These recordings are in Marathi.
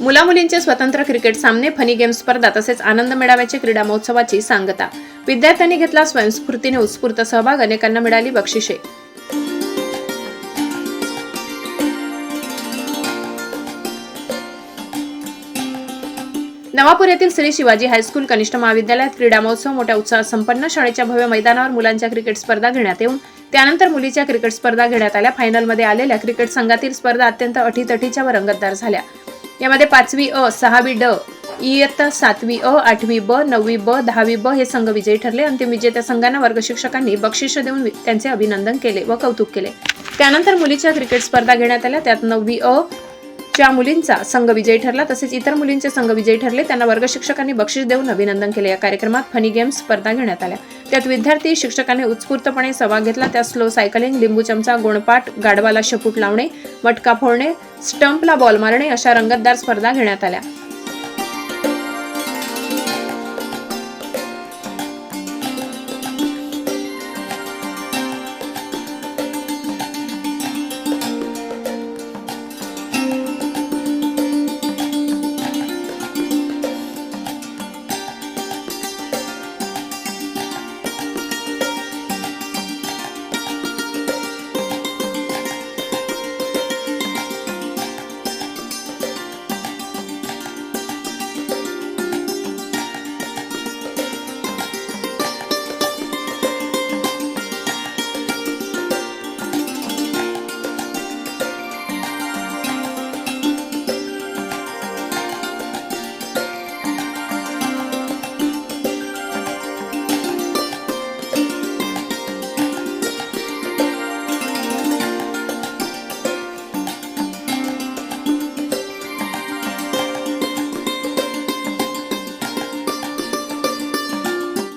मुला मुलींचे स्वतंत्र क्रिकेट सामने फनी गेम स्पर्धा तसेच आनंद मेळाव्याचे क्रीडा महोत्सवाची सांगता. विद्यार्थ्यांनी घेतला स्वयंस्फूर्तीने उत्स्फूर्त सहभाग अनेकांना मिळाली बक्षिसे. नवापूर येथील श्री शिवाजी हायस्कूल कनिष्ठ महाविद्यालयात क्रीडा महोत्सव मोठ्या उत्साहात संपन्न. शाळेच्या भव्य मैदानावर मुलांच्या क्रिकेट स्पर्धा घेण्यात येऊन त्यानंतर मुलीच्या क्रिकेट स्पर्धा घेण्यात आल्या. फायनलमध्ये आलेल्या क्रिकेट संघातील स्पर्धा अत्यंत अटीतटीच्या व रंगतदार झाल्या. यामध्ये पाचवी अ सहावी ड इयत्ता सातवी अ आठवी ब नववी ब दहावी ब हे संघ विजयी ठरले. अंतिम विजेत्या संघांना वर्गशिक्षकांनी बक्षीस बक्षिस देऊन त्यांचे अभिनंदन केले व कौतुक केले. त्यानंतर मुलीच्या क्रिकेट स्पर्धा घेण्यात आल्या. त्यात नववी अ ज्या मुलींचा संघ विजयी ठरला तसेच इतर मुलींचे संघ विजयी ठरले त्यांना वर्ग शिक्षकांनी बक्षीस देऊन अभिनंदन केले. या कार्यक्रमात फनी गेम्स स्पर्धा घेण्यात आल्या. त्यात विद्यार्थी शिक्षकांनी उत्स्फूर्तपणे सहभाग घेतला. त्यात स्लो सायकलिंग लिंबू चमचा गोणपाट गाडवाला शपूट लावणे मटका फोडणे स्टंपला बॉल मारणे अशा रंगतदार स्पर्धा घेण्यात आल्या.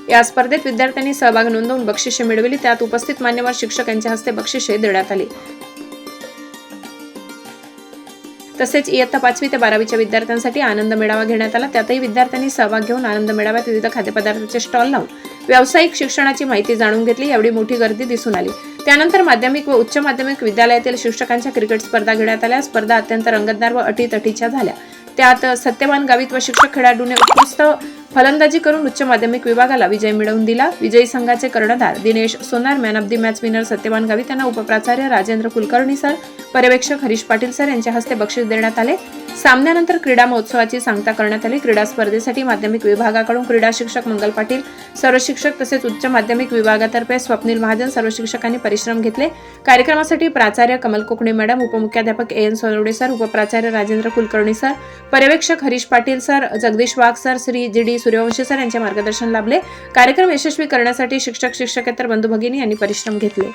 या स्पर्धेत विद्यार्थ्यांनी सहभाग नोंदवून बक्षिसे मिळवली. त्यात उपस्थित मान्यवर शिक्षकांच्या हस्ते बक्षिसे देण्यात आली. तसेच इयत्ता पाचवी ते बारावीच्या विद्यार्थ्यांसाठी आनंद मेळावा घेण्यात आला. त्यातही विद्यार्थ्यांनी सहभाग घेऊन आनंद मेळाव्यात विविध खाद्यपदार्थाचे स्टॉल लावून व्यावसायिक शिक्षणाची माहिती जाणून घेतली. एवढी मोठी गर्दी दिसून आली. त्यानंतर माध्यमिक व उच्च माध्यमिक विद्यालयातील शिक्षकांच्या क्रिकेट स्पर्धा घेण्यात आल्या. स्पर्धा अत्यंत रंगतदार व अटीतटीच्या झाल्या. त्यात सत्यवान गावित व शिक्षक खेळाडूने उत्कृष्ट फलंदाजी करून उच्च माध्यमिक विभागाला विजय मिळवून दिला. विजयी संघाचे कर्णधार Dinesh Sonar man of the match winner Satyavan Gavit यांना उपप्राचार्य राजेंद्र कुलकर्णी सर पर्यवेक्षक हरीश पाटील सर यांच्या हस्ते बक्षीस देण्यात आले. सामन्यानंतर क्रीडा महोत्सवाची सांगता करण्यात आली. क्रीडा स्पर्धेसाठी माध्यमिक विभागाकडून क्रीडा शिक्षक मंगल पाटील सर्व शिक्षक तसेच उच्च माध्यमिक विभागातर्फे स्वप्नील महाजन सर्व शिक्षकांनी परिश्रम घेतले. कार्यक्रमासाठी प्राचार्य कमल कोकणे मॅडम उपमुख्याध्यापक ए एन सोनवडे सर उपप्राचार्य राजेंद्र कुलकर्णी सर पर्यवेक्षक Harish Patil sir Jagdish Wagh sir Shri G D Suryavanshi sir यांचे मार्गदर्शन लाभले. कार्यक्रम यशस्वी करण्यासाठी शिक्षक शिक्षकेतर बंधू भगिनी यांनी परिश्रम घेतले.